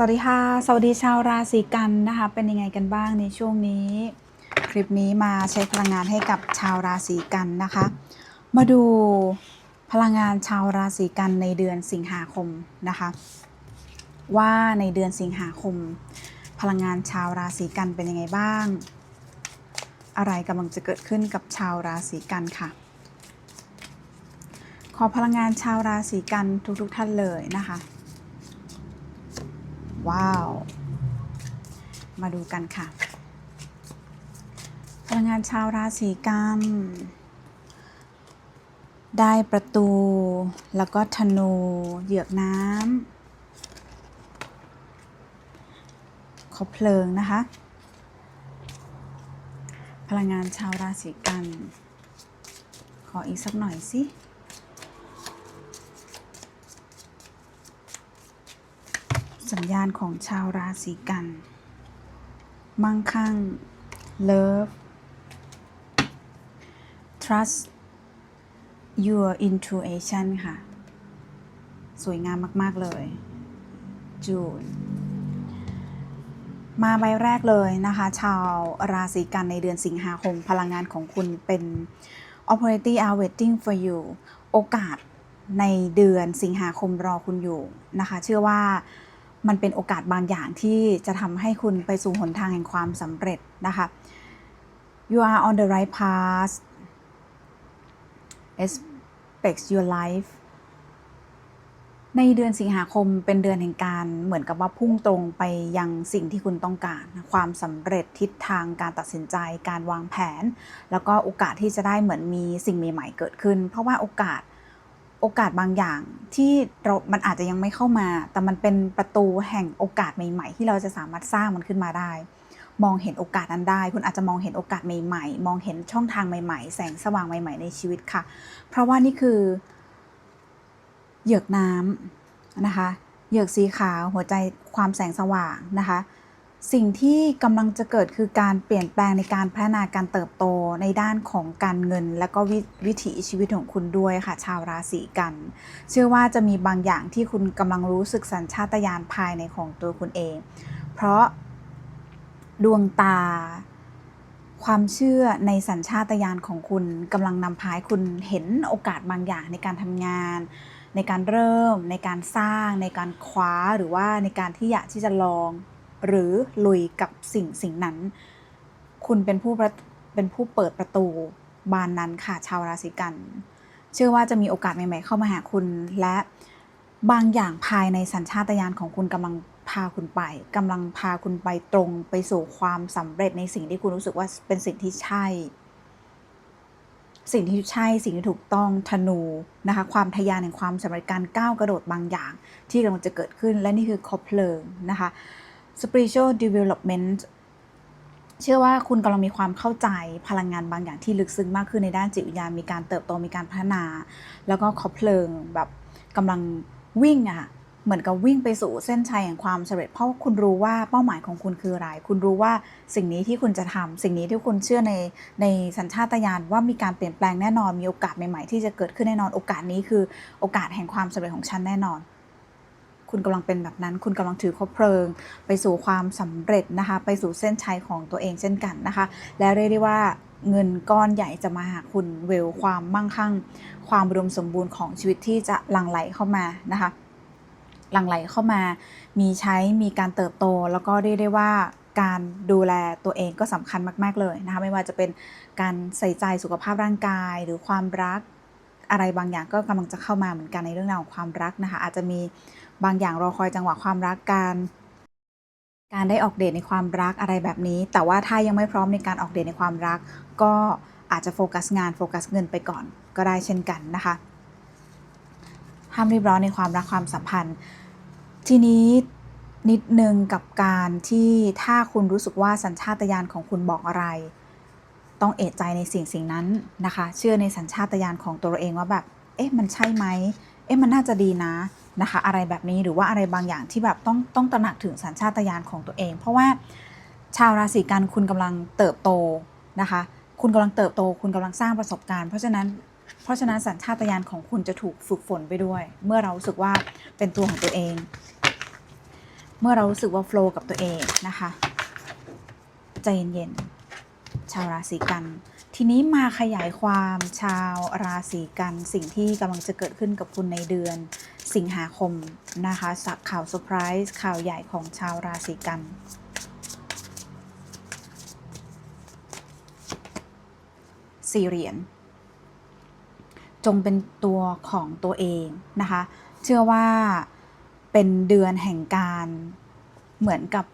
สวัสดีค่ะ สวัสดีชาวราศีกันนะคะ เป็นยังไงกันบ้างในช่วงนี้ คลิปนี้มาใช้พลังงานให้กับชาวราศีกันนะคะ มาดูพลังงานชาวราศีกันในเดือนสิงหาคมนะคะ ว่าในเดือนสิงหาคม พลังงานชาวราศีกันเป็นยังไงบ้าง อะไรกำลังจะเกิดขึ้นกับชาวราศีกันค่ะ ขอพลังงานชาวราศีกันทุกๆทท่านเลยนะคะ ว้าว มาดูกันค่ะ พลังงานชาวราศีกันได้ประตู แล้วก็ธนู เหยือกน้ำขาเพลิงนะคะ พลังงานชาวราศีกัน ขออีกสักหน่อยสิ สัญญาณของชาวราศีกัน มั่งคั่ง love trust your intuition ค่ะ สวยงามมาก ๆ เลย จูน มาใบแรกเลยนะคะ ชาวราศีกันในเดือนสิงหาคม พลังงานของคุณเป็น opportunity are waiting for you โอกาสในเดือนสิงหาคมรอคุณอยู่นะคะ เชื่อว่า มันเป็นโอกาสบางอย่างที่จะทำให้คุณไปสู่หนทางแห่งความสำเร็จนะคะ you are on the right path expect your life ในเดือนสิงหาคมเป็นเดือนแห่งการเหมือนกับว่าพุ่งตรงไปยังสิ่งที่คุณต้องการ ความสำเร็จทิศทางการตัดสินใจการวางแผน แล้วก็โอกาสที่จะได้เหมือนมีสิ่งใหม่ๆเกิดขึ้น เพราะว่าโอกาส โอกาสบางอย่างที่เรา มันอาจจะยังไม่เข้ามา แต่มันเป็นประตูแห่งโอกาสใหม่ ๆ ที่เราจะสามารถสร้างมันขึ้นมาได้ มองเห็นโอกาสนั้นได้ คุณอาจจะมองเห็นโอกาสใหม่ๆ มองเห็นช่องทางใหม่ ๆ แสงสว่างใหม่ ๆ ในชีวิตค่ะ เพราะว่านี่คือเหยือกน้ำนะคะ เหยือกสีขาว หัวใจความแสงสว่างนะคะ สิ่งที่กำลังจะเกิดคือการเปลี่ยนแปลงในการพัฒนาการเติบโตในด้านของการเงิน และก็ววิถีชีวิตของคุณด้วยค่ะ ชาวราศีกัน เชื่อว่าจะมีบางอย่างที่คุณกำลังรู้สึกสัญชาตญาณภายในของตัวคุณเอง เพราะดวงตา ความเชื่อในสัญชาตญาณของคุณกำลังนำพาให้คุณเห็นโอกาสบางอย่างในการทำงานในการเริ่มในการสร้างในการคว้าหรือว่าในการที่อยากที่จะลอง หรือลุยกับสิ่งสิ่งนั้น คุณเป็นผู้เป็นผู้เปิดประตูบานนั้นค่ะชาวราศีกัน เชื่อว่าจะมีโอกาสใหม่ๆเข้ามาหาคุณ และบางอย่างภายในสัญชาตญาณของคุณกำลังพาคุณไปกำลังพาคุณไปตรงไปสู่ความสำเร็จในสิ่งที่คุณรู้สึกว่าเป็นสิ่งที่ใช่ สิ่งที่ใช่สิ่งที่ถูกต้องธนูนะคะ ความทะยานแห่งความสำเร็จการก้าวกระโดดบางอย่าง ที่กำลังจะเกิดขึ้นและนี่คือคบเพลิงนะคะ spiritual development เชื่อว่าคุณกำลังมีความเข้าใจพลังงานบางอย่างที่ลึกซึ้งมากขึ้นในด้านจิตวิญญาณมีการเติบโตมีการพัฒนา แล้วก็คบเพลิงแบบกำลังวิ่งอะเหมือนกับวิ่งไปสู่เส้นชัยแห่งความสำเร็จ เพราะคุณรู้ว่าเป้าหมายของคุณคืออะไร คุณรู้ว่าสิ่งนี้ที่คุณจะทำสิ่งนี้ที่คุณเชื่อในในสัญชาตญาณว่ามีการเปลี่ยนแปลงแน่นอน มีโอกาสใหม่ๆที่จะเกิดขึ้นแน่นอน โอกาสนี้คือโอกาสแห่งความสำเร็จของฉันแน่นอน คุณกำลังเป็นแบบนั้น คุณกำลังถือคบเพลิง ไปสู่ความสำเร็จนะคะ ไปสู่เส้นชัยของตัวเองเช่นกันนะคะ และเรียกได้ว่าเงินก้อนใหญ่จะมาหาคุณเวลความมั่งคั่ง ความอุดมสมบูรณ์ของชีวิตที่จะหลั่งไหลเข้ามานะคะหลั่งไหลเข้ามา มีใช้มีการเติบโต แล้วก็เรียกได้ว่าการดูแลตัวเองก็สำคัญมาก ๆ เลยนะคะไม่ว่าจะเป็นการใส่ใจสุขภาพร่างกาย หรือความรักอะไรบางอย่างก็กำลังจะเข้ามาเหมือนกันในเรื่องราวของความรักนะคะอาจจะมี บางอย่างรอคอยจังหวะความรักการการได้ออกเดทในความรักอะไรแบบนี้ แต่ว่าถ้ายังไม่พร้อมในการออกเดทในความรัก ก็อาจจะโฟกัสงานโฟกัสเงินไปก่อนก็ได้เช่นกันนะคะห้ามรีบร้อนในความรักความสัมพันธ์ ทีนี้นิดนึงกับการที่ถ้าคุณรู้สึกว่าสัญชาตญาณของคุณบอกอะไร ต้องเอะใจในสิ่งสิ่งนั้นนะคะ เชื่อในสัญชาตญาณของตัวเราเองว่าแบบ เอ๊ะมันใช่ไหม เอ๊ะมันน่าจะดีนะนะคะ อะไรแบบนี้หรือว่าอะไรบางอย่างที่แบบต้องต้องตระหนักถึงสัญชาตญาณของตัวเอง เพราะว่าชาวราศีกันคุณกำลังเติบโตนะคะ คุณกำลังเติบโต คุณกำลังสร้างประสบการณ์เพราะฉะนั้นเพราะฉะนั้นสัญชาตญาณของคุณจะถูกฝึกฝนไปด้วย เมื่อเรารู้สึกว่าเป็นตัวของตัวเอง เมื่อเรารู้สึกว่าโฟล์กับตัวเองนะคะใจเย็นๆชาวราศีกัน ทีนี้มาขยายความชาวราศีกันสิ่งที่กำลังจะเกิดขึ้นกับคุณในเดือนสิงหาคมนะคะสักข่าวเซอร์ไพรส์ข่าวใหญ่ของชาวราศีกันสี่เหรียญจงเป็นตัวของตัวเองนะคะ เชื่อว่าเป็นเดือนแห่งการเหมือนกับ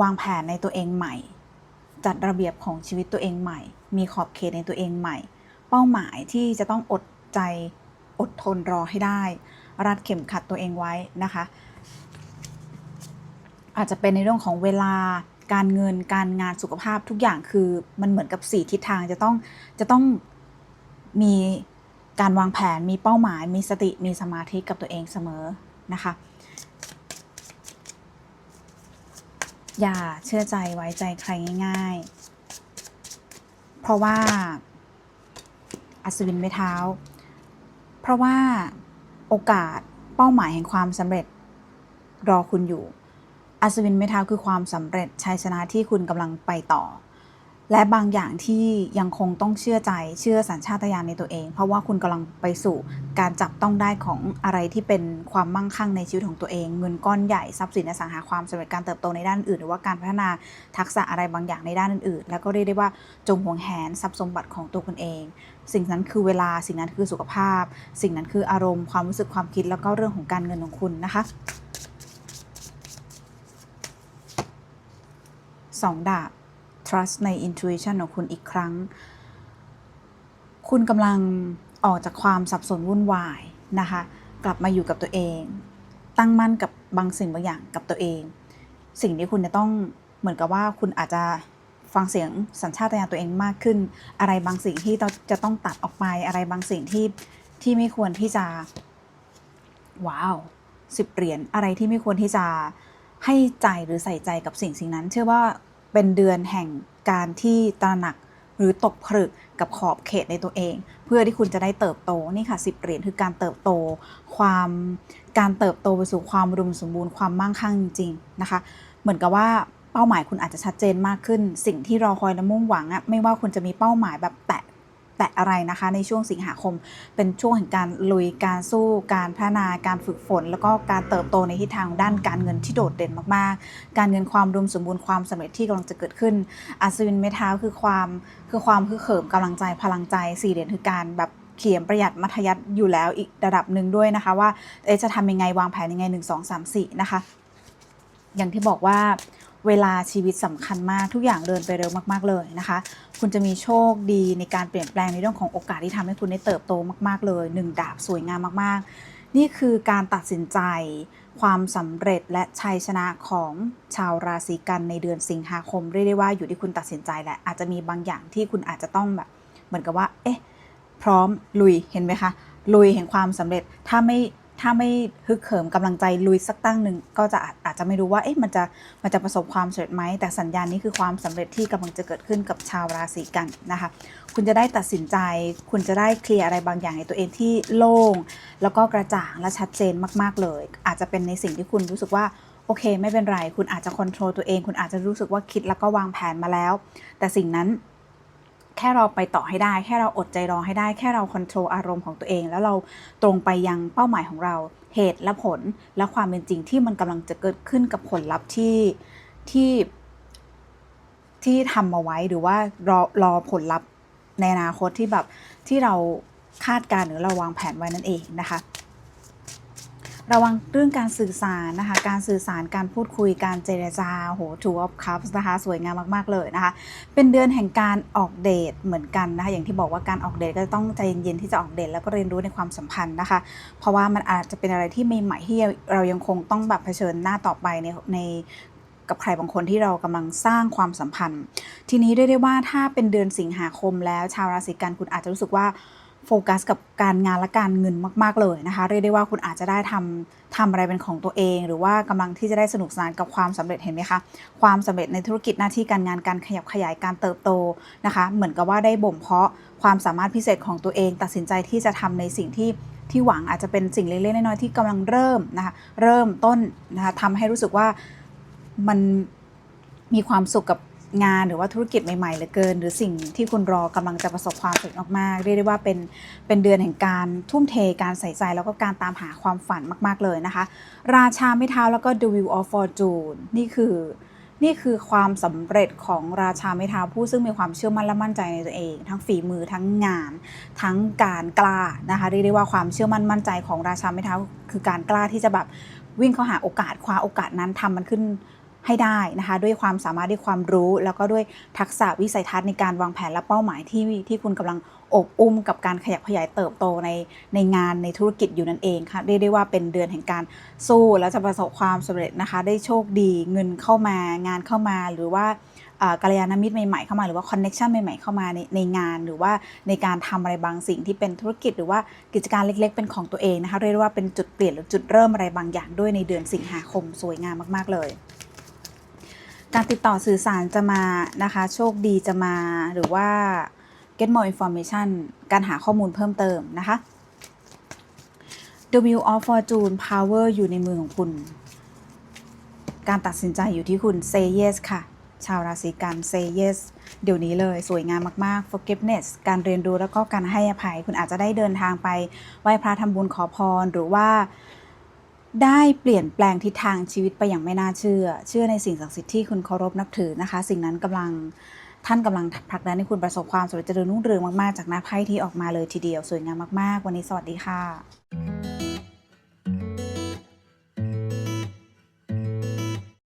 วางแผนในตัวเองใหม่ จัดระเบียบของชีวิตตัวเองใหม่ มีขอบเขตในตัวเองใหม่ เป้าหมายที่จะต้องอดใจอดทนรอให้ได้ รัดเข็มขัดตัวเองไว้นะคะ อาจจะเป็นในเรื่องของเวลาการเงินการงานสุขภาพทุกอย่างคือมันเหมือนกับสี่ทิศทางจะต้องจะต้องมีการวางแผนมีเป้าหมาย มีสติมีสมาธิกับตัวเองเสมอนะคะ อย่าเชื่อใจไว้ใจใครง่าย ๆ เพราะว่า อัศวินไม้เท้า เพราะว่าโอกาสเป้าหมายแห่งความสำเร็จรอคุณอยู่ อัศวินไม้เท้าคือความสำเร็จชัยชนะที่คุณกำลังไปต่อ และบางอย่างที่ยังคงต้องเชื่อใจเชื่อสัญชาตญาณในตัวเอง เพราะว่าคุณกำลังไปสู่การจับต้องได้ของอะไรที่เป็นความมั่งคั่งในชีวิตของตัวเอง เงินก้อนใหญ่ทรัพย์สินอสังหาความสำเร็จการเติบโตในด้านอื่น หรือว่าการพัฒนาทักษะอะไรบางอย่างในด้านอื่น ๆ แล้วก็เรียกได้ว่าจงหวงแหนทรัพย์สมบัติของตัวคุณเอง สิ่งนั้นคือเวลาสิ่งนั้นคือสุขภาพ สิ่งนั้นคืออารมณ์ความรู้สึกความคิดแล้วก็เรื่องของการเงินของคุณนะคะสองดาบ trust ใน intuition ของคุณอีกครั้ง คุณกำลังออกจากความสับสนวุ่นวายนะคะ กลับมาอยู่กับตัวเอง ตั้งมั่นกับบางสิ่งบางอย่างกับตัวเอง สิ่งที่คุณจะต้องเหมือนกับว่าคุณอาจจะฟังเสียงสัญชาตญาณตัวเองมากขึ้น อะไรบางสิ่งที่เราจะต้องตัดออกไป อะไรบางสิ่งที่ที่ไม่ควรที่จะ ว้าวสิบเหรียญอะไรที่ไม่ควรที่จะให้ใจหรือใส่ใจกับสิ่งสิ่งนั้น เชื่อว่า เป็นเดือนแห่งการที่ตระหนักหรือตกผลึกกับขอบเขตในตัวเอง เพื่อที่คุณจะได้เติบโตนี่ค่ะสิบเหรียญคือการเติบโต ความการเติบโตไปสู่ความรุมสมบูรณ์ความมั่งคั่งจริงๆนะคะ เหมือนกับว่าเป้าหมายคุณอาจจะชัดเจนมากขึ้น สิ่งที่รอคอยและมุ่งหวังอะไม่ว่าคุณจะมีเป้าหมายแบบแตะ แตะอะไรนะคะ ในช่วงสิงหาคม เป็นช่วงแห่งการลุยการสู้ การพัฒนาการฝึกฝน แล้วก็การเติบโตในทิศทางด้านการเงินที่โดดเด่นมากๆ การเงินความรวมสมบูรณ์ความสำเร็จที่กำลังจะเกิดขึ้นอัศวินเมท้าคือความคือความคือเขิมกำลังใจพลังใจสี่เหรียญคือการแบบเขียนประหยัดมัธยัติอยู่แล้วอีกระดับหนึ่งด้วยนะคะ ว่าจะทำยังไงวางแผนยังไงหนึ่งสองสามสี่นะคะ อย่างที่บอกว่า เวลาชีวิตสำคัญมากทุกอย่างเดินไปเร็วมาก ๆ เลยนะคะ คุณจะมีโชคดีในการเปลี่ยนแปลงในเรื่องของโอกาสที่ทำให้คุณได้เติบโตมาก ๆ เลยหนึ่งดาบสวยงามมาก ๆ นี่คือการตัดสินใจ ความสำเร็จและชัยชนะของชาวราศีกันในเดือนสิงหาคมเรียกได้ว่าอยู่ที่คุณตัดสินใจแหละอาจจะมีบางอย่างที่คุณอาจจะต้องแบบ เหมือนกับว่า เอ๊ะ พร้อมลุยเห็นไหมคะลุยแห่งความสำเร็จถ้าไม่ ถ้าไม่ฮึกเหิมกำลังใจลุยสักตั้งหนึ่งก็จะอาจจะไม่รู้ว่าเอ๊ะมันจะมันจะประสบความสำเร็จไหมแต่สัญญาณนี้คือความสำเร็จที่กำลังจะเกิดขึ้นกับชาวราศีกันนะคะ คุณจะได้ตัดสินใจ คุณจะได้เคลียร์อะไรบางอย่างในตัวเองที่โล่งแล้วก็กระจ่างและชัดเจนมาก ๆเลย อาจจะเป็นในสิ่งที่คุณรู้สึกว่าโอเค ไม่เป็นไร คุณอาจจะควบคุมตัวเอง คุณอาจจะรู้สึกว่าคิดแล้วก็วางแผนมาแล้ว แต่สิ่งนั้น แค่เราไปต่อให้ได้ แค่เราอดใจรอให้ได้ แค่เราควบคุมอารมณ์ของตัวเอง แล้วเราตรงไปยังเป้าหมายของเรา เหตุและผลและความเป็นจริงที่มันกำลังจะเกิดขึ้นกับผลลัพธ์ที่ที่ที่ทำมาไว้หรือว่ารอรอผลลัพธ์ในอนาคตที่แบบที่เราคาดการณ์หรือเราวางแผนไว้นั่นเองนะคะ ระวังเรื่องการสื่อสารนะคะ การสื่อสารการพูดคุยการเจรจาโห two of cups นะคะ สวยงามมาก ๆ เลยนะคะ เป็นเดือนแห่งการออกเดทเหมือนกันนะคะ อย่างที่บอกว่าการออกเดทก็ต้องใจเย็นๆที่จะออกเดทแล้วก็เรียนรู้ในความสัมพันธ์นะคะ เพราะว่ามันอาจจะเป็นอะไรที่ใหม่ๆที่เรายังคงต้องแบบเผชิญหน้าต่อไปในในกับใครบางคนที่เรากำลังสร้างความสัมพันธ์ ทีนี้เรียกได้ว่าถ้าเป็นเดือนสิงหาคมแล้วชาวราศีกันคุณอาจจะรู้สึกว่า โฟกัสกับการงานและการเงินมาก ๆ เลยนะคะ เรียกได้ว่าคุณอาจจะได้ทำทำอะไรเป็นของตัวเอง หรือว่ากำลังที่จะได้สนุกสนานกับความสำเร็จเห็นไหมคะ ความสำเร็จในธุรกิจหน้าที่การงานการขยับขยายการเติบโตนะคะ เหมือนกับว่าได้บ่มเพาะความสามารถพิเศษของตัวเอง ตัดสินใจที่จะทำในสิ่งที่ที่หวังอาจจะเป็นสิ่งเล็กๆน้อยๆที่กำลังเริ่มนะคะเริ่มต้นนะคะทำให้รู้สึกว่ามันมีความสุขกับ งานหรือว่าธุรกิจใหม่ๆเหลือเกิน หรือสิ่งที่คุณรอกำลังจะประสบความสำเร็จมากๆเรียกได้ว่าเป็นเป็นเดือนแห่งการทุ่มเทการใส่ใจ แล้วก็การตามหาความฝันมาก ๆเลยนะคะ ราชาไม้เท้าแล้วก็ The Wheel of Fortune นี่คือนี่คือความสำเร็จของราชาไม้เท้าผู้ซึ่งมีความเชื่อมั่นและมั่นใจในตัวเอง ทั้งฝีมือทั้งงาน ทั้งการกล้านะคะเรียกได้ว่าความเชื่อมั่นมั่นใจของราชาไม้เท้าคือการกล้าที่จะแบบวิ่งเข้าหาโอกาสคว้าโอกาสนั้นทำมันขึ้น ให้ได้นะคะ ด้วยความสามารถด้วยความรู้ แล้วก็ด้วยทักษะวิสัยทัศน์ในการวางแผนและเป้าหมายที่ที่คุณกำลังอบอุ้มกับการขยับขยายเติบโตในในงานในธุรกิจอยู่นั่นเองค่ะเรียกได้ว่าเป็นเดือนแห่งการสู้แล้วจะประสบความสำเร็จนะคะ ได้โชคดีเงินเข้ามางานเข้ามาหรือว่ากัลยาณมิตรใหม่ๆเข้ามาหรือว่าคอนเน็ชันใหม่ๆเข้ามาในในงาน หรือว่าในการทำอะไรบางสิ่งที่เป็นธุรกิจหรือว่ากิจการเล็กๆ เป็นของตัวเองนะคะเรียกได้ว่าเป็นจุดเปลี่ยนหรือจุดเริ่มอะไรบางอย่างด้วยในเดือนสิงหาคมสวยงามมากๆเลย การติดต่อสื่อสารจะมานะคะ โชคดีจะมาหรือว่า get more information การหาข้อมูลเพิ่มเติมนะคะ The Wheel of Fortune Power อยู่ในมือของคุณ การตัดสินใจอยู่ที่คุณ Say yes ค่ะ ชาวราศีกัน Say yes เดี๋ยวนี้เลยสวยงามมาก ๆ Forgiveness การเรียนรู้แล้วก็การให้อภัย คุณอาจจะได้เดินทางไปไหว้พระทำบุญขอพรหรือว่า ได้เปลี่ยนแปลงทิศทางชีวิตไปอย่างไม่น่าเชื่อ เชื่อในสิ่งศักดิ์สิทธิ์ที่คุณเคารพนับถือนะคะ สิ่งนั้นกำลังท่านกำลังผลักดันให้คุณประสบความสำเร็จเจริญรุ่งเรืองมากๆ จากหน้าไพ่ที่ออกมาเลยทีเดียวสวยงามมากๆ วันนี้สวัสดีค่ะ